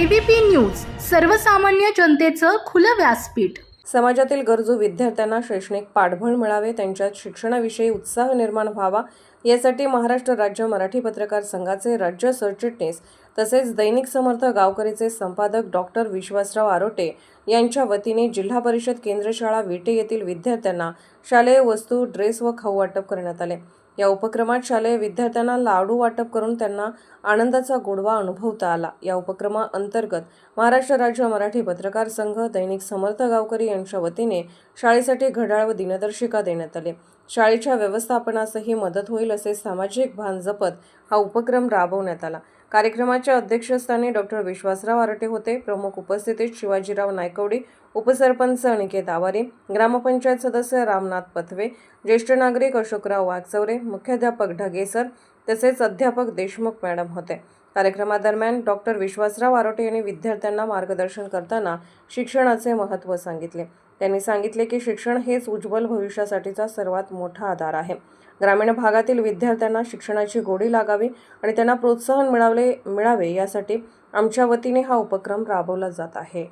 ABP news सर्वसामान्य जनतेचं खुलं व्यासपीठ. समाजातील गरजू विद्यार्थ्यांना शैक्षणिक पाठबळ मिळावे त्यांच्यात शिक्षणाविषयी उत्साह निर्माण व्हावा यासाठी महाराष्ट्र राज्य मराठी पत्रकार संघाचे राज्य सरचिटणीस तसेच दैनिक समर्थ गावकरीचे संपादक डॉक्टर विश्वासराव आरोटे यांच्या वतीने जिल्हा परिषद केंद्र शाळा विटे येथील विद्यार्थ्यांना शालेय वस्तू ड्रेस व खाऊ वाटप करण्यात आले. या उपक्रमात शालेय विद्यार्थ्यांना लाडू वाटप करून त्यांना आनंदाचा गोडवा अनुभवता आला. या उपक्रमाअंतर्गत महाराष्ट्र राज्य मराठी पत्रकार संघ दैनिक समर्थ गावकरी यांच्या वतीने शाळेसाठी घड्याळ व दिनदर्शिका देण्यात आले. शाळेच्या व्यवस्थापनासही मदत होईल असे सामाजिक भान जपत हा उपक्रम राबवण्यात आला. कार्यक्रमाच्या अध्यक्षस्थानी डॉक्टर विश्वासराव आरटे होते. प्रमुख उपस्थितीत शिवाजीराव नायकवडी उपसरपंच अनिकेत आवारे ग्रामपंचायत सदस्य रामनाथ पथवे ज्येष्ठ नागरिक अशोकराव वाघचौरे मुख्याध्यापक ढगेसर तसेच अध्यापक देशमुख मॅडम होते. कार्यक्रमादरम्यान डॉक्टर विश्वासराव आरोटे यांनी विद्यार्थ्यांना मार्गदर्शन करताना शिक्षणाचे महत्त्व सांगितले. त्यांनी सांगितले की शिक्षण हेच उज्ज्वल भविष्यासाठीचा सर्वात मोठा आधार आहे. ग्रामीण भागातील विद्यार्थ्यांना शिक्षणाची गोडी लागावी आणि त्यांना प्रोत्साहन मिळावले मिळावे यासाठी आमच्या वतीने हा उपक्रम राबवला जात आहे.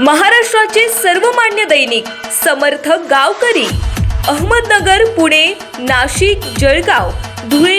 महाराष्ट्राचे सर्वमान्य दैनिक समर्थ गावकरी अहमदनगर पुणे नाशिक जळगाव धुळे